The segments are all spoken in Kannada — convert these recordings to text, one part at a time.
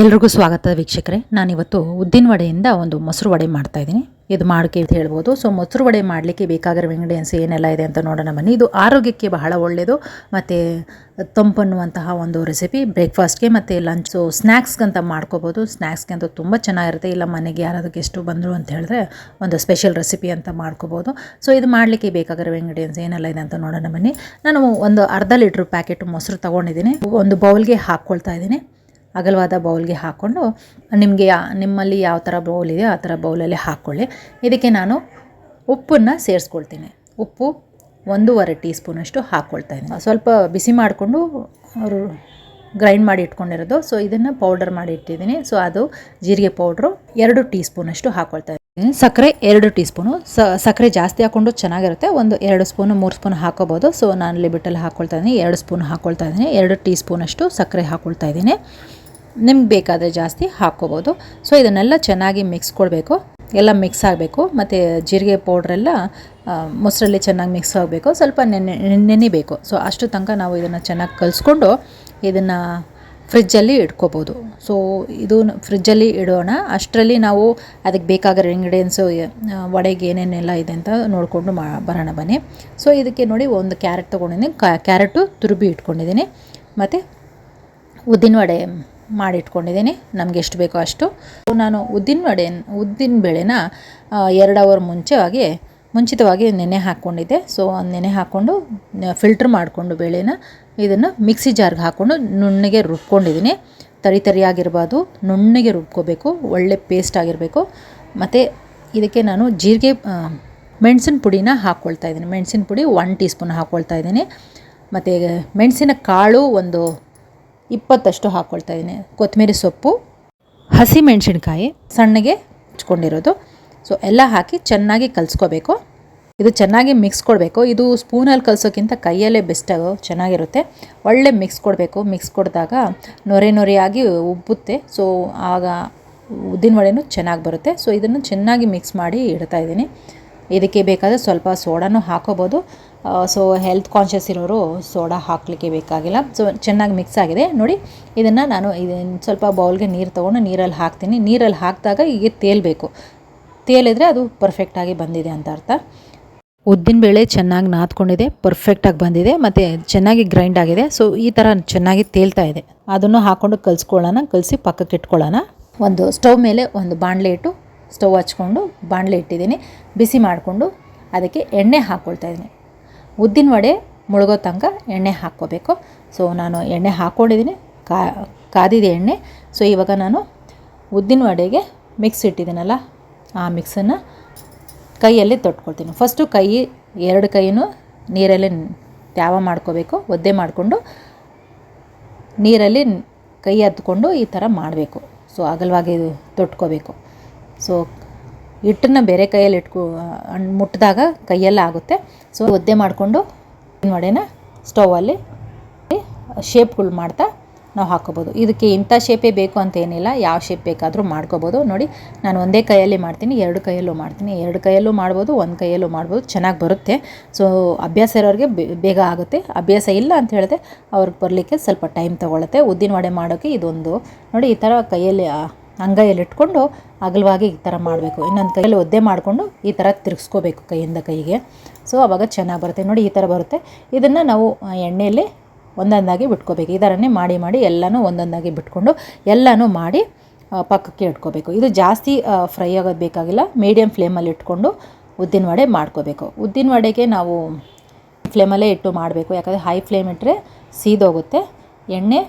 ಎಲ್ರಿಗೂ ಸ್ವಾಗತ ವೀಕ್ಷಕರೇ. ನಾನಿವತ್ತು ಉದ್ದಿನ ವಡೆಯಿಂದ ಒಂದು ಮೊಸರು ವಡೆ ಮಾಡ್ತಾ ಇದ್ದೀನಿ. ಇದು ಮಾಡಿಕೆ ಅಂತ ಹೇಳ್ಬೋದು. ಸೊ ಮೊಸರು ವಡೆ ಮಾಡಲಿಕ್ಕೆ ಬೇಕಾಗಿರೋ ಇಂಗ್ರೀಡಿಯೆಂಟ್ಸ್ ಏನೆಲ್ಲ ಇದೆ ಅಂತ ನೋಡೋಣ ಬನ್ನಿ. ಇದು ಆರೋಗ್ಯಕ್ಕೆ ಬಹಳ ಒಳ್ಳೆಯದು ಮತ್ತು ತಂಪನ್ನುವಂತಹ ಒಂದು ರೆಸಿಪಿ ಬ್ರೇಕ್ಫಾಸ್ಟ್ಗೆ ಮತ್ತು ಲಂಚು ಸ್ನ್ಯಾಕ್ಸ್ಗಂತ ಮಾಡ್ಕೋಬೋದು. ಸ್ನ್ಯಾಕ್ಸ್ಗೆ ಅಂತ ತುಂಬ ಚೆನ್ನಾಗಿರುತ್ತೆ. ಇಲ್ಲ, ಮನೆಗೆ ಯಾರಾದರೂ ಗೆಸ್ಟು ಬಂದರು ಅಂತ ಹೇಳಿದ್ರೆ ಒಂದು ಸ್ಪೆಷಲ್ ರೆಸಿಪಿ ಅಂತ ಮಾಡ್ಕೋಬೋದು. ಸೊ ಇದು ಮಾಡಲಿಕ್ಕೆ ಬೇಕಾಗಿರೋ ಇಂಗ್ರೀಡಿಯೆಂಟ್ಸ್ ಏನೆಲ್ಲ ಇದೆ ಅಂತ ನೋಡೋಣ ಬನ್ನಿ. ನಾನು ಒಂದು ಅರ್ಧ ಲೀಟ್ರ್ ಪ್ಯಾಕೆಟ್ ಮೊಸರು ತೊಗೊಂಡಿದ್ದೀನಿ. ಒಂದು ಬೌಲ್ಗೆ ಹಾಕ್ಕೊಳ್ತಾ ಇದ್ದೀನಿ. ಅಗಲವಾದ ಬೌಲ್ಗೆ ಹಾಕ್ಕೊಂಡು ನಿಮಗೆ ನಿಮ್ಮಲ್ಲಿ ಯಾವ ಥರ ಬೌಲ್ ಇದೆಯೋ ಆ ಥರ ಬೌಲಲ್ಲಿ ಹಾಕ್ಕೊಳ್ಳಿ ಇದಕ್ಕೆ ನಾನು ಉಪ್ಪನ್ನು ಸೇರಿಸ್ಕೊಳ್ತೀನಿ. ಉಪ್ಪು ಒಂದೂವರೆ ಟೀ ಸ್ಪೂನಷ್ಟು ಹಾಕ್ಕೊಳ್ತಾ ಇದ್ದೀನಿ. ಸ್ವಲ್ಪ ಬಿಸಿ ಮಾಡಿಕೊಂಡು ಅವರು ಗ್ರೈಂಡ್ ಮಾಡಿ ಇಟ್ಕೊಂಡಿರೋದು. ಸೊ ಇದನ್ನು ಪೌಡರ್ ಮಾಡಿ ಇಟ್ಟಿದ್ದೀನಿ. ಸೊ ಅದು ಜೀರಿಗೆ ಪೌಡ್ರು ಎರಡು ಟೀ ಸ್ಪೂನಷ್ಟು ಹಾಕ್ಕೊಳ್ತಾ ಇದ್ದೀನಿ. ಸಕ್ಕರೆ ಎರಡು ಟೀ ಸ್ಪೂನು ಸಕ್ಕರೆ ಜಾಸ್ತಿ ಹಾಕ್ಕೊಂಡು ಚೆನ್ನಾಗಿರುತ್ತೆ. ಒಂದು ಎರಡು ಸ್ಪೂನು, ಮೂರು ಸ್ಪೂನ್ ಹಾಕೋಬೋದು. ಸೊ ನಾನು ಲಿಮಿಟಲ್ಲಿ ಹಾಕ್ಕೊಳ್ತಾ ಇದ್ದೀನಿ. ಎರಡು ಸ್ಪೂನ್ ಹಾಕ್ಕೊಳ್ತಾ ಇದ್ದೀನಿ. ಎರಡು ಟೀ ಸ್ಪೂನಷ್ಟು ಸಕ್ಕರೆ ಹಾಕ್ಕೊಳ್ತಾ ಇದ್ದೀನಿ. ನಿಮ್ಗೆ ಬೇಕಾದರೆ ಜಾಸ್ತಿ ಹಾಕ್ಕೋಬೋದು. ಸೊ ಇದನ್ನೆಲ್ಲ ಚೆನ್ನಾಗಿ ಮಿಕ್ಸ್ ಕೊಡಬೇಕು. ಎಲ್ಲ ಮಿಕ್ಸ್ ಆಗಬೇಕು. ಮತ್ತು ಜೀರಿಗೆ ಪೌಡ್ರೆಲ್ಲ ಮೊಸರಲ್ಲಿ ಚೆನ್ನಾಗಿ ಮಿಕ್ಸ್ ಆಗಬೇಕು. ಸ್ವಲ್ಪ ನೆನೆ, ನೆನಿಬೇಕು. ಸೊ ಅಷ್ಟು ತನಕ ನಾವು ಇದನ್ನು ಚೆನ್ನಾಗಿ ಕಲಿಸ್ಕೊಂಡು ಇದನ್ನು ಫ್ರಿಜ್ಜಲ್ಲಿ ಇಟ್ಕೋಬೋದು. ಸೊ ಇದು ಫ್ರಿಜ್ಜಲ್ಲಿ ಇಡೋಣ. ಅಷ್ಟರಲ್ಲಿ ನಾವು ಅದಕ್ಕೆ ಬೇಕಾಗಿರೋ ಇಂಗ್ರೀಡಿಯೆಂಟ್ಸು ವಡೆಗೆ ಏನೇನೆಲ್ಲ ಇದೆ ಅಂತ ನೋಡಿಕೊಂಡು ಮಾ, ಬರೋಣ ಬನ್ನಿ. ಸೊ ಇದಕ್ಕೆ ನೋಡಿ ಒಂದು ಕ್ಯಾರೆಟ್ ತೊಗೊಂಡಿದ್ದೀನಿ. ಕ್ಯಾರೆಟು ತುರುಬಿ ಇಟ್ಕೊಂಡಿದ್ದೀನಿ. ಮತ್ತು ಉದ್ದಿನ ವಡೆ ಮಾಡಿಟ್ಕೊಂಡಿದ್ದೀನಿ. ನಮಗೆ ಎಷ್ಟು ಬೇಕೋ ಅಷ್ಟು. ನಾನು ಉದ್ದಿನ ವಡೆ ಉದ್ದಿನ ಬೇಳೆನ ಎರಡು ಅವರ್ ಮುಂಚೆವಾಗಿ ಮುಂಚಿತವಾಗಿ ನೆನೆ ಹಾಕ್ಕೊಂಡಿದ್ದೆ. ಸೊ ನೆನೆ ಹಾಕ್ಕೊಂಡು ಫಿಲ್ಟ್ರ್ ಮಾಡಿಕೊಂಡು ಬೇಳೆನ ಇದನ್ನು ಮಿಕ್ಸಿ ಜಾರ್ಗೆ ಹಾಕ್ಕೊಂಡು ನುಣ್ಣಗೆ ರುಬ್ಕೊಂಡಿದ್ದೀನಿ. ತರಿ ತರಿಯಾಗಿರ್ಬಾರ್ದು. ನುಣ್ಣಗೆ ರುಬ್ಕೋಬೇಕು. ಒಳ್ಳೆ ಪೇಸ್ಟ್ ಆಗಿರಬೇಕು. ಮತ್ತು ಇದಕ್ಕೆ ನಾನು ಜೀರಿಗೆ ಮೆಣಸಿನ ಪುಡಿನ ಹಾಕ್ಕೊಳ್ತಾ ಇದ್ದೀನಿ. ಮೆಣಸಿನ ಪುಡಿ ಒನ್ ಟೀ ಸ್ಪೂನ್ ಹಾಕ್ಕೊಳ್ತಾ ಇದ್ದೀನಿ. ಮತ್ತು ಮೆಣಸಿನ ಕಾಳು ಒಂದು ಇಪ್ಪತ್ತಷ್ಟು ಹಾಕ್ಕೊಳ್ತಾ ಇದ್ದೀನಿ. ಕೊತ್ತಂಬರಿ ಸೊಪ್ಪು ಹಸಿ ಮೆಣಸಿನ್ಕಾಯಿ ಸಣ್ಣಗೆ ಹಚ್ಕೊಂಡಿರೋದು. ಸೊ ಎಲ್ಲ ಹಾಕಿ ಚೆನ್ನಾಗಿ ಕಲಿಸ್ಕೋಬೇಕು. ಇದು ಚೆನ್ನಾಗಿ ಮಿಕ್ಸ್ ಕೊಡಬೇಕು. ಇದು ಸ್ಪೂನಲ್ಲಿ ಕಲಿಸೋಕ್ಕಿಂತ ಕೈಯಲ್ಲೇ ಬೆಸ್ಟಾಗೋ ಚೆನ್ನಾಗಿರುತ್ತೆ. ಒಳ್ಳೆ ಮಿಕ್ಸ್ ಕೊಡಬೇಕು. ಮಿಕ್ಸ್ ಕೊಡಿದಾಗ ನೊರೆ ನೊರೆಯಾಗಿ ಉಬ್ಬುತ್ತೆ. ಸೊ ಆಗ ಉದ್ದಿನ ವಡೆನೂ ಚೆನ್ನಾಗಿ ಬರುತ್ತೆ. ಸೊ ಇದನ್ನು ಚೆನ್ನಾಗಿ ಮಿಕ್ಸ್ ಮಾಡಿ ಇಡ್ತಾ ಇದ್ದೀನಿ. ಇದಕ್ಕೆ ಬೇಕಾದರೆ ಸ್ವಲ್ಪ ಸೋಡಾನು ಹಾಕೋಬೋದು. ಸೊ ಹೆಲ್ತ್ ಕಾನ್ಷಿಯಸ್ ಇರೋರು ಸೋಡಾ ಹಾಕಲಿಕ್ಕೆ ಬೇಕಾಗಿಲ್ಲ. ಸೊ ಚೆನ್ನಾಗಿ ಮಿಕ್ಸ್ ಆಗಿದೆ. ನೋಡಿ, ಇದನ್ನು ನಾನು ಇದನ್ನು ಸ್ವಲ್ಪ ಬೌಲ್ಗೆ ನೀರು ತೊಗೊಂಡು ನೀರಲ್ಲಿ ಹಾಕ್ತೀನಿ. ನೀರಲ್ಲಿ ಹಾಕಿದಾಗ ಹೀಗೆ ತೇಲಬೇಕು ತೇಲಿದರೆ ಅದು ಪರ್ಫೆಕ್ಟಾಗಿ ಬಂದಿದೆ ಅಂತ ಅರ್ಥ. ಉದ್ದಿನ ಬೇಳೆ ಚೆನ್ನಾಗಿ ನಾದ್ಕೊಂಡಿದೆ ಪರ್ಫೆಕ್ಟಾಗಿ ಬಂದಿದೆ, ಮತ್ತು ಚೆನ್ನಾಗಿ ಗ್ರೈಂಡ್ ಆಗಿದೆ. ಸೊ ಈ ಥರ ಚೆನ್ನಾಗಿ ತೇಲ್ತಾ ಇದೆ. ಅದನ್ನು ಹಾಕ್ಕೊಂಡು ಕಲಿಸ್ಕೊಳ್ಳೋಣ, ಕಲಿಸಿ ಪಕ್ಕಕ್ಕೆ ಇಟ್ಕೊಳ್ಳೋಣ. ಒಂದು ಸ್ಟವ್ ಮೇಲೆ ಒಂದು ಬಾಣಲೆ ಇಟ್ಟು ಸ್ಟವ್ ಹಚ್ಕೊಂಡು ಬಾಣಲೆ ಇಟ್ಟಿದ್ದೀನಿ, ಬಿಸಿ ಮಾಡಿಕೊಂಡು ಅದಕ್ಕೆ ಎಣ್ಣೆ ಹಾಕ್ಕೊಳ್ತಾ ಇದ್ದೀನಿ. ಉದ್ದಿನ ವಡೆ ಮುಳುಗೋ ತನಕ ಎಣ್ಣೆ ಹಾಕ್ಕೋಬೇಕು. ಸೊ ನಾನು ಎಣ್ಣೆ ಹಾಕ್ಕೊಂಡಿದ್ದೀನಿ ಕಾ ಕಾದಿದೆ ಎಣ್ಣೆ. ಸೊ ಇವಾಗ ನಾನು ಉದ್ದಿನ ವಡೆಗೆ ಮಿಕ್ಸ್ ಇಟ್ಟಿದ್ದೀನಲ್ಲ, ಆ ಮಿಕ್ಸನ್ನು ಕೈಯಲ್ಲಿ ತೊಟ್ಕೊಳ್ತೀನಿ. ಫಸ್ಟು ಕೈ, ಎರಡು ಕೈಯೂ ನೀರಲ್ಲಿ ತ್ಯಾವ ಮಾಡ್ಕೋಬೇಕು, ಒದ್ದೆ ಮಾಡಿಕೊಂಡು ನೀರಲ್ಲಿ ಕೈ ಹತ್ಕೊಂಡು ಈ ಥರ ಮಾಡಬೇಕು. ಸೊ ಅಗಲವಾಗಿ ತೊಟ್ಕೋಬೇಕು. ಸೊ ಹಿಟ್ಟನ್ನು ಬೇರೆ ಕೈಯಲ್ಲಿ ಇಟ್ಕೊ ಮುಟ್ಟಿದಾಗ ಕೈಯೆಲ್ಲ ಆಗುತ್ತೆ. ಸೊ ಒದ್ದೆ ಮಾಡಿಕೊಂಡು ವಡೆನ ಸ್ಟೌವಲ್ಲಿ ಶೇಪ್ಗಳು ಮಾಡ್ತಾ ನಾವು ಹಾಕೋಬೋದು ಇದಕ್ಕೆ ಇಂಥ ಶೇಪೇ ಬೇಕು ಅಂತ ಏನಿಲ್ಲ. ಯಾವ ಶೇಪ್ ಬೇಕಾದರೂ ಮಾಡ್ಕೋಬೋದು. ನೋಡಿ, ನಾನು ಒಂದೇ ಕೈಯಲ್ಲಿ ಮಾಡ್ತೀನಿ, ಎರಡು ಕೈಯಲ್ಲೂ ಮಾಡ್ತೀನಿ. ಎರಡು ಕೈಯಲ್ಲೂ ಮಾಡ್ಬೋದು, ಒಂದು ಕೈಯಲ್ಲೂ ಮಾಡ್ಬೋದು. ಚೆನ್ನಾಗಿ ಬರುತ್ತೆ. ಸೊ ಅಭ್ಯಾಸ ಇರೋರಿಗೆ ಬೇಗ ಆಗುತ್ತೆ. ಅಭ್ಯಾಸ ಇಲ್ಲ ಅಂತ ಹೇಳಿದ್ರೆ ಅವ್ರಿಗೆ ಬರಲಿಕ್ಕೆ ಸ್ವಲ್ಪ ಟೈಮ್ ತೊಗೊಳುತ್ತೆ. ಉದ್ದಿನ ವಡೆ ಮಾಡೋಕ್ಕೆ ಇದೊಂದು. ನೋಡಿ, ಈ ಥರ ಕೈಯಲ್ಲಿ ಅಂಗೈಯಲ್ಲಿ ಇಟ್ಕೊಂಡು ಅಗಲವಾಗಿ ಈ ಥರ ಮಾಡಬೇಕು. ಇನ್ನೊಂದು ಕೈಯಲ್ಲಿ ಒದ್ದೆ ಮಾಡಿಕೊಂಡು ಈ ಥರ ತಿರುಗಿಸ್ಕೋಬೇಕು ಕೈಯಿಂದ ಕೈಗೆ. ಸೊ ಅವಾಗ ಚೆನ್ನಾಗಿ ಬರುತ್ತೆ. ನೋಡಿ, ಈ ಥರ ಬರುತ್ತೆ. ಇದನ್ನು ನಾವು ಎಣ್ಣೆಯಲ್ಲಿ ಒಂದೊಂದಾಗಿ ಬಿಟ್ಕೋಬೇಕು. ಈ ಥರನೇ ಮಾಡಿ ಮಾಡಿ ಎಲ್ಲನೂ ಒಂದೊಂದಾಗಿ ಬಿಟ್ಕೊಂಡು ಎಲ್ಲನೂ ಮಾಡಿ ಪಕ್ಕಕ್ಕೆ ಇಟ್ಕೋಬೇಕು. ಇದು ಜಾಸ್ತಿ ಫ್ರೈ ಆಗೋದು ಬೇಕಾಗಿಲ್ಲ. ಮೀಡಿಯಮ್ ಫ್ಲೇಮಲ್ಲಿ ಇಟ್ಕೊಂಡು ಉದ್ದಿನ ವಡೆ ಮಾಡ್ಕೋಬೇಕು. ಉದ್ದಿನ ವಡೆಗೆ ನಾವು ಫ್ಲೇಮಲ್ಲೇ ಇಟ್ಟು ಮಾಡಬೇಕು. ಯಾಕಂದರೆ ಹೈ ಫ್ಲೇಮ್ ಇಟ್ಟರೆ ಸೀದೋಗುತ್ತೆ. ಎಣ್ಣೆ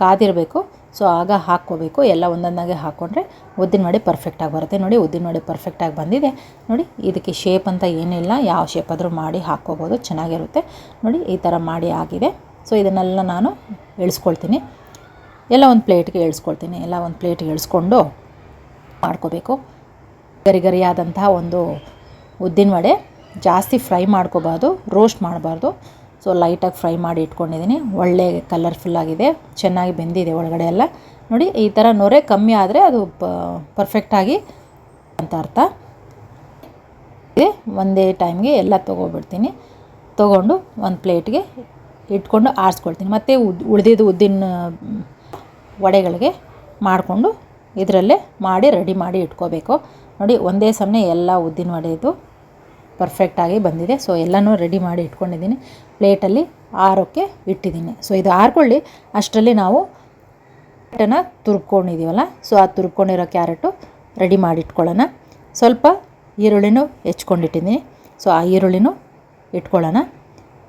ಕಾದಿರಬೇಕು. ಸೊ ಆಗ ಹಾಕ್ಕೋಬೇಕು. ಎಲ್ಲ ಒಂದೊಂದಾಗೆ ಹಾಕ್ಕೊಂಡ್ರೆ ಉದ್ದಿನ ವಡೆ ಪರ್ಫೆಕ್ಟಾಗಿ ಬರುತ್ತೆ. ನೋಡಿ, ಉದ್ದಿನ ವಡೆ ಪರ್ಫೆಕ್ಟಾಗಿ ಬಂದಿದೆ. ನೋಡಿ, ಇದಕ್ಕೆ ಶೇಪ್ ಅಂತ ಏನಿಲ್ಲ. ಯಾವ ಶೇಪ್ ಆದರೂ ಮಾಡಿ ಹಾಕ್ಕೋಬೋದು. ಚೆನ್ನಾಗಿರುತ್ತೆ. ನೋಡಿ, ಈ ಥರ ಮಾಡಿ ಆಗಿದೆ. ಸೊ, ಇದನ್ನೆಲ್ಲ ನಾನು ಇಳಿಸ್ಕೊಳ್ತೀನಿ ಎಲ್ಲ ಒಂದು ಪ್ಲೇಟ್ಗೆ ಇಳಿಸ್ಕೊಳ್ತೀನಿ ಎಲ್ಲ ಒಂದು ಪ್ಲೇಟ್ಗೆ ಇಳಿಸ್ಕೊಂಡು ಮಾಡ್ಕೋಬೇಕು. ಗರಿ ಗರಿಯಾದಂತಹ ಒಂದು ಉದ್ದಿನ ವಡೆ ಜಾಸ್ತಿ ಫ್ರೈ ಮಾಡ್ಕೋಬಾರ್ದು ರೋಸ್ಟ್ ಮಾಡಬಾರ್ದು. ಸೊ ಲೈಟಾಗಿ ಫ್ರೈ ಮಾಡಿ ಇಟ್ಕೊಂಡಿದ್ದೀನಿ. ಒಳ್ಳೆ ಕಲರ್ಫುಲ್ ಆಗಿದೆ. ಚೆನ್ನಾಗಿ ಬೆಂದಿದೆ ಒಳಗಡೆ ಎಲ್ಲ. ನೋಡಿ, ಈ ಥರ ನೊರೆ ಕಮ್ಮಿ ಆದರೆ ಅದು ಪರ್ಫೆಕ್ಟಾಗಿ ಅಂತ ಅರ್ಥ. ಒಂದೇ ಟೈಮ್ಗೆ ಎಲ್ಲ ತೊಗೊಬಿಡ್ತೀನಿ. ತೊಗೊಂಡು ಒಂದು ಪ್ಲೇಟ್ಗೆ ಇಟ್ಕೊಂಡು ಆರಿಸ್ಕೊಳ್ತೀನಿ. ಮತ್ತು ಉದ್ ಉಳಿದಿದ್ದು ಉದ್ದಿನ, ವಡೆಗಳಿಗೆ ಮಾಡಿಕೊಂಡು ಇದರಲ್ಲೇ ಮಾಡಿ ರೆಡಿ ಮಾಡಿ ಇಟ್ಕೋಬೇಕು. ನೋಡಿ, ಒಂದೇ ಸಮನೆ ಎಲ್ಲ ಉದ್ದಿನ ವಡೆದು ಪರ್ಫೆಕ್ಟಾಗಿ ಬಂದಿದೆ. ಸೊ ಎಲ್ಲನೂ ರೆಡಿ ಮಾಡಿ ಇಟ್ಕೊಂಡಿದ್ದೀನಿ. ಪ್ಲೇಟಲ್ಲಿ ಆರೋಕ್ಕೆ ಇಟ್ಟಿದ್ದೀನಿ. ಸೊ ಇದು ಆರ್ಕೊಳ್ಳಿ. ಅಷ್ಟರಲ್ಲಿ ನಾವು ಕ್ಯಾರೆಟನ್ನು ತುರ್ಕೊಂಡಿದ್ದೀವಲ್ಲ ಸೊ ಆ ತುರ್ಕೊಂಡಿರೋ ಕ್ಯಾರೆಟು ರೆಡಿ ಮಾಡಿ ಇಟ್ಕೊಳ್ಳೋಣ. ಸ್ವಲ್ಪ ಈರುಳ್ಳಿನೂ ಹೆಚ್ಕೊಂಡಿಟ್ಟಿದ್ದೀನಿ. ಸೊ ಆ ಈರುಳ್ಳಿನೂ ಇಟ್ಕೊಳ್ಳೋಣ.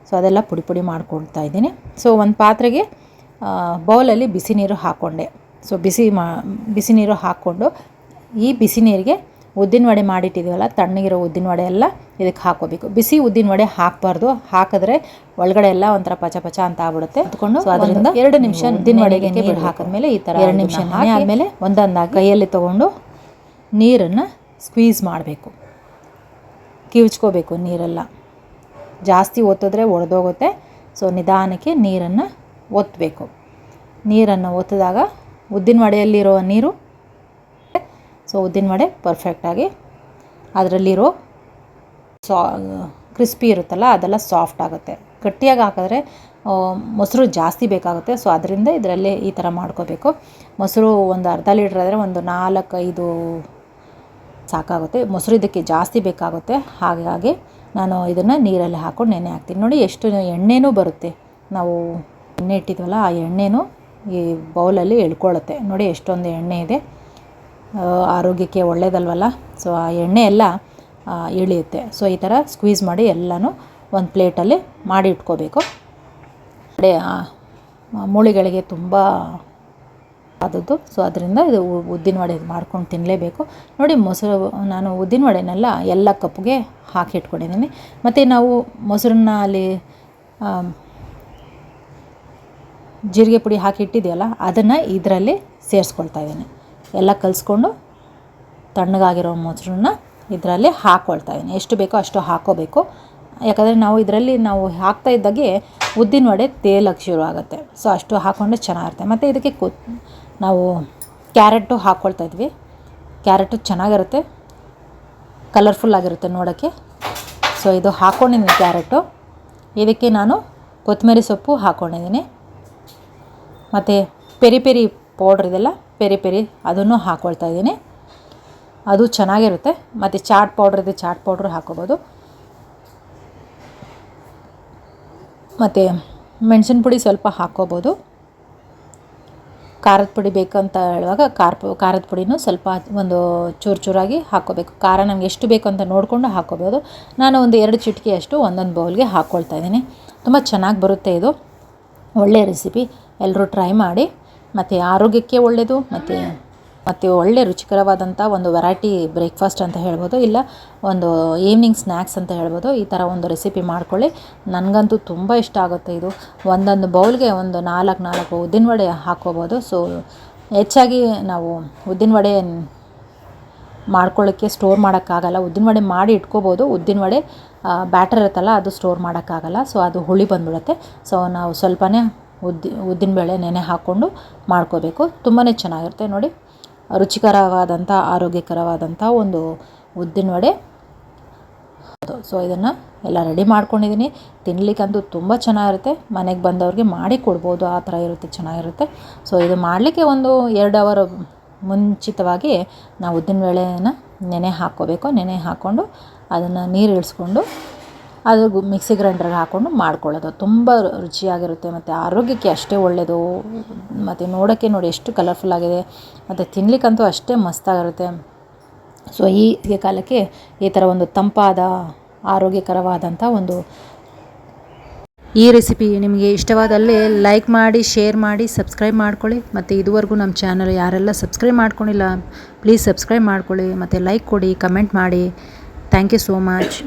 ಸೊ ಅದೆಲ್ಲ ಪುಡಿ ಪುಡಿ ಮಾಡ್ಕೊಳ್ತಾ ಇದ್ದೀನಿ. ಸೊ ಒಂದು ಪಾತ್ರೆಗೆ ಬೌಲಲ್ಲಿ ಬಿಸಿ ನೀರು ಹಾಕ್ಕೊಂಡೆ ಸೊ ಬಿಸಿ ಮಾ, ಬಿಸಿ ನೀರು ಹಾಕ್ಕೊಂಡು ಈ ಬಿಸಿ ನೀರಿಗೆ ಉದ್ದಿನ ವಡೆ ಮಾಡಿಟ್ಟಿದ್ದೀವಲ್ಲ ತಣ್ಣಗಿರೋ ಉದ್ದಿನ ವಡೆ ಎಲ್ಲ ಇದಕ್ಕೆ ಹಾಕೋಬೇಕು ಬಿಸಿ ಉದ್ದಿನ ವಡೆ ಹಾಕಬಾರ್ದು. ಹಾಕಿದ್ರೆ ಒಳಗಡೆ ಎಲ್ಲ ಒಂಥರ ಪಚ ಪಚ ಅಂತ ಆಗ್ಬಿಡುತ್ತೆ. ಅದ್ಕೊಂಡು ಅದರಿಂದ ಎರಡು ನಿಮಿಷ ಉದ್ದಿನ ವಡೆಗೆ ನೀರು ಹಾಕಿದ್ಮೇಲೆ ಈ ಥರ ಎರಡು ನಿಮಿಷ ಆದಮೇಲೆ ಒಂದೊಂದಾಗಿ ಕೈಯಲ್ಲಿ ತೊಗೊಂಡು ನೀರನ್ನು ಸ್ಕ್ವೀಸ್ ಮಾಡಬೇಕು. ಕಿವುಚ್ಕೋಬೇಕು ನೀರೆಲ್ಲ. ಜಾಸ್ತಿ ಒತ್ತಿದ್ರೆ ಒಡೆದೋಗುತ್ತೆ. ಸೊ ನಿಧಾನಕ್ಕೆ ನೀರನ್ನು ಒತ್ತಬೇಕು. ನೀರನ್ನು ಒತ್ತಿದಾಗ ಉದ್ದಿನ ವಡೆಯಲ್ಲಿರೋ ನೀರು ಸೊ ಉದ್ದಿನ ವಡೆ ಪರ್ಫೆಕ್ಟಾಗಿ ಅದರಲ್ಲಿರೋ ಸಾ ಕ್ರಿಸ್ಪಿ ಇರುತ್ತಲ್ಲ, ಅದೆಲ್ಲ ಸಾಫ್ಟ್ ಆಗುತ್ತೆ. ಗಟ್ಟಿಯಾಗಿ ಹಾಕಿದ್ರೆ ಮೊಸರು ಜಾಸ್ತಿ ಬೇಕಾಗುತ್ತೆ. ಸೊ ಅದರಿಂದ ಇದರಲ್ಲಿ ಈ ಥರ ಮಾಡ್ಕೋಬೇಕು. ಮೊಸರು ಒಂದು ಅರ್ಧ ಲೀಟ್ರ್ ಆದರೆ ಒಂದು ನಾಲ್ಕೈದು ಸಾಕಾಗುತ್ತೆ. ಮೊಸರು ಇದಕ್ಕೆ ಜಾಸ್ತಿ ಬೇಕಾಗುತ್ತೆ. ಹಾಗಾಗಿ ನಾನು ಇದನ್ನು ನೀರಲ್ಲಿ ಹಾಕ್ಕೊಂಡು ನೆನೆ ಹಾಕ್ತೀನಿ. ನೋಡಿ, ಎಷ್ಟು ಎಣ್ಣೆನೂ ಬರುತ್ತೆ. ನಾವು ಎಣ್ಣೆ ಇಟ್ಟಿದ್ವಲ್ಲ, ಆ ಎಣ್ಣೆನೂ ಈ ಬೌಲಲ್ಲಿ ಎಳ್ಕೊಳ್ಳುತ್ತೆ ನೋಡಿ, ಎಷ್ಟೊಂದು ಎಣ್ಣೆ ಇದೆ. ಆರೋಗ್ಯಕ್ಕೆ ಒಳ್ಳೇದಲ್ವಲ್ಲ? ಸೊ ಆ ಎಣ್ಣೆ ಎಲ್ಲ ಇಳಿಯುತ್ತೆ. ಸೊ ಈ ಥರ ಸ್ಕ್ವೀಸ್ ಮಾಡಿ ಎಲ್ಲನೂ ಒಂದು ಪ್ಲೇಟಲ್ಲಿ ಮಾಡಿ ಇಟ್ಕೋಬೇಕು. ಕಡೆ ಮೂಳೆಗಳಿಗೆ ತುಂಬ ಆದದ್ದು. ಸೊ ಅದರಿಂದ ಇದು ಉದ್ದಿನ ವಡೆ ಮಾಡ್ಕೊಂಡು ತಿನ್ನಲೇಬೇಕು ನೋಡಿ, ಮೊಸರು, ನಾನು ಉದ್ದಿನ ವಡೆನೆಲ್ಲ ಎಲ್ಲ ಕಪ್ಗೆ ಹಾಕಿ ಇಟ್ಕೊಂಡಿದ್ದೀನಿ. ಮತ್ತು ನಾವು ಮೊಸರನ್ನ ಅಲ್ಲಿ ಜೀರಿಗೆ ಪುಡಿ ಹಾಕಿಟ್ಟಿದೆಯಲ್ಲ ಅದನ್ನು ಇದರಲ್ಲಿ ಸೇರಿಸ್ಕೊಳ್ತಾ ಇದ್ದೀನಿ. ಎಲ್ಲ ಕಲಿಸ್ಕೊಂಡು ತಣ್ಣಗಾಗಿರೋ ಮೊಸರನ್ನ ಇದರಲ್ಲಿ ಹಾಕ್ಕೊಳ್ತಾ ಇದ್ದೀನಿ. ಎಷ್ಟು ಬೇಕೋ ಅಷ್ಟು ಹಾಕೋಬೇಕು. ಯಾಕಂದರೆ ನಾವು ಇದರಲ್ಲಿ ನಾವು ಹಾಕ್ತಾ ಇದ್ದಾಗೆ ಉದ್ದಿನ ವಡೆ ತೇಲಕ್ಕೆ ಶುರು ಆಗುತ್ತೆ. ಸೊ ಅಷ್ಟು ಹಾಕ್ಕೊಂಡ್ರೆ ಚೆನ್ನಾಗಿರುತ್ತೆ. ಮತ್ತು ಇದಕ್ಕೆ ಕೊ ನಾವು ಕ್ಯಾರೆಟು ಹಾಕ್ಕೊಳ್ತಾ ಇದ್ವಿ. ಕ್ಯಾರೆಟು ಚೆನ್ನಾಗಿರುತ್ತೆ. ಕಲರ್ಫುಲ್ ಆಗಿರುತ್ತೆ ನೋಡೋಕ್ಕೆ. ಸೊ ಇದು ಹಾಕ್ಕೊಂಡಿದ್ದೀನಿ ಕ್ಯಾರೆಟು ಇದಕ್ಕೆ ನಾನು ಕೊತ್ತಂಬರಿ ಸೊಪ್ಪು ಹಾಕ್ಕೊಂಡಿದ್ದೀನಿ ಮತ್ತು ಪೆರಿ ಪೆರಿ ಪೌಡ್ರ್ ಇದೆಲ್ಲ ಪೆರಿ ಪೆರಿ ಅದನ್ನು ಹಾಕ್ಕೊಳ್ತಾ ಇದ್ದೀನಿ. ಅದು ಚೆನ್ನಾಗಿರುತ್ತೆ. ಮತ್ತು ಚಾಟ್ ಪೌಡ್ರ್ ಇದೆ, ಚಾಟ್ ಪೌಡ್ರ್ ಹಾಕೋಬೋದು. ಮತ್ತು ಮೆಣಸಿನ ಪುಡಿ ಸ್ವಲ್ಪ ಹಾಕ್ಕೋಬೋದು ಖಾರದ ಪುಡಿ ಬೇಕಂತ ಹೇಳುವಾಗ ಖಾರ ಖಾರದ ಪುಡಿನೂ ಸ್ವಲ್ಪ ಒಂದು ಚೂರು ಚೂರಾಗಿ ಹಾಕ್ಕೋಬೇಕು ಖಾರ ನಮ್ಗೆ ಎಷ್ಟು ಬೇಕು ಅಂತ ನೋಡಿಕೊಂಡು ಹಾಕ್ಕೋಬೋದು ನಾನು ಒಂದು ಎರಡು ಚಿಟಿಕೆಯಷ್ಟು ಒಂದೊಂದು ಬೌಲ್ಗೆ ಹಾಕ್ಕೊಳ್ತಾ ಇದ್ದೀನಿ. ತುಂಬ ಚೆನ್ನಾಗಿ ಬರುತ್ತೆ ಇದು. ಒಳ್ಳೆಯ ರೆಸಿಪಿ. ಎಲ್ಲರೂ ಟ್ರೈ ಮಾಡಿ. ಮತ್ತು ಆರೋಗ್ಯಕ್ಕೆ ಒಳ್ಳೆಯದು ಮತ್ತು ಮತ್ತು ಒಳ್ಳೆ ರುಚಿಕರವಾದಂಥ ಒಂದು ವೆರೈಟಿ ಬ್ರೇಕ್ಫಾಸ್ಟ್ ಅಂತ ಹೇಳ್ಬೋದು. ಇಲ್ಲ, ಒಂದು ಈವ್ನಿಂಗ್ ಸ್ನ್ಯಾಕ್ಸ್ ಅಂತ ಹೇಳ್ಬೋದು. ಈ ಥರ ಒಂದು ರೆಸಿಪಿ ಮಾಡ್ಕೊಳ್ಳಿ. ನನಗಂತೂ ತುಂಬ ಇಷ್ಟ ಆಗುತ್ತೆ ಇದು. ಒಂದೊಂದು ಬೌಲ್ಗೆ ಒಂದು ನಾಲ್ಕು ನಾಲ್ಕು ಉದ್ದಿನ ವಡೆ ಹಾಕ್ಕೋಬೋದು. ಸೊ ಹೆಚ್ಚಾಗಿ ನಾವು ಉದ್ದಿನ ವಡೆ ಮಾಡ್ಕೊಳ್ಳೋಕ್ಕೆ ಸ್ಟೋರ್ ಮಾಡೋಕ್ಕಾಗಲ್ಲ. ಉದ್ದಿನ ವಡೆ ಮಾಡಿ ಇಟ್ಕೋಬೋದು. ಉದ್ದಿನ ವಡೆ ಬ್ಯಾಟರ್ ಇರುತ್ತಲ್ಲ, ಅದು ಸ್ಟೋರ್ ಮಾಡೋಕ್ಕಾಗಲ್ಲ. ಸೊ ಅದು ಹುಳಿ ಬಂದ್ಬಿಡುತ್ತೆ. ಸೊ ನಾವು ಸ್ವಲ್ಪನೇ ಉದ್ದಿ, ಉದ್ದಿನ ಬೇಳೆ ನೆನೆ ಹಾಕ್ಕೊಂಡು ಮಾಡ್ಕೋಬೇಕು. ತುಂಬಾ ಚೆನ್ನಾಗಿರುತ್ತೆ ನೋಡಿ. ರುಚಿಕರವಾದಂಥ, ಆರೋಗ್ಯಕರವಾದಂಥ ಒಂದು ಉದ್ದಿನ ವಡೆ. ಸೊ ಇದನ್ನು ಎಲ್ಲ ರೆಡಿ ಮಾಡ್ಕೊಂಡಿದ್ದೀನಿ. ತಿನ್ನಲಿಕ್ಕಂತೂ ತುಂಬ ಚೆನ್ನಾಗಿರುತ್ತೆ. ಮನೆಗೆ ಬಂದವ್ರಿಗೆ ಮಾಡಿ ಕೊಡ್ಬೋದು. ಆ ಥರ ಇರುತ್ತೆ, ಚೆನ್ನಾಗಿರುತ್ತೆ. ಸೊ ಇದು ಮಾಡಲಿಕ್ಕೆ ಒಂದು ಎರಡು ಅವರ್ ಮುಂಚಿತವಾಗಿ ನಾವು ಉದ್ದಿನ ಬೇಳೆನ ನೆನೆ ಹಾಕ್ಕೋಬೇಕು. ನೆನೆ ಹಾಕ್ಕೊಂಡು ಅದನ್ನು ನೀರು ಇಳಿಸ್ಕೊಂಡು ಅದು ಮಿಕ್ಸಿ ಗ್ರೈಂಡರ್ಗೆ ಹಾಕ್ಕೊಂಡು ಮಾಡ್ಕೊಳ್ಳೋದು. ತುಂಬ ರುಚಿಯಾಗಿರುತ್ತೆ ಮತ್ತು ಆರೋಗ್ಯಕ್ಕೆ ಅಷ್ಟೇ ಒಳ್ಳೆಯದು ಮತ್ತು ನೋಡೋಕ್ಕೆ ನೋಡಿ ಎಷ್ಟು ಕಲರ್ಫುಲ್ ಆಗಿದೆ. ಮತ್ತು ತಿನ್ಲಿಕ್ಕಂತೂ ಅಷ್ಟೇ ಮಸ್ತಾಗಿರುತ್ತೆ. ಸೊ ಈ ಕಾಲಕ್ಕೆ ಈ ಥರ ಒಂದು ತಂಪಾದ ಆರೋಗ್ಯಕರವಾದಂಥ ಒಂದು ಈ ರೆಸಿಪಿ ನಿಮಗೆ ಇಷ್ಟವಾದಲ್ಲಿ ಲೈಕ್ ಮಾಡಿ ಶೇರ್ ಮಾಡಿ ಸಬ್ಸ್ಕ್ರೈಬ್ ಮಾಡ್ಕೊಳ್ಳಿ. ಮತ್ತು ಇದುವರೆಗೂ ನಮ್ಮ ಚಾನಲ್ ಯಾರೆಲ್ಲ ಸಬ್ಸ್ಕ್ರೈಬ್ ಮಾಡ್ಕೊಂಡಿಲ್ಲ ಪ್ಲೀಸ್ ಸಬ್ಸ್ಕ್ರೈಬ್ ಮಾಡ್ಕೊಳ್ಳಿ. ಮತ್ತು ಲೈಕ್ ಕೊಡಿ ಕಮೆಂಟ್ ಮಾಡಿ. Thank you so much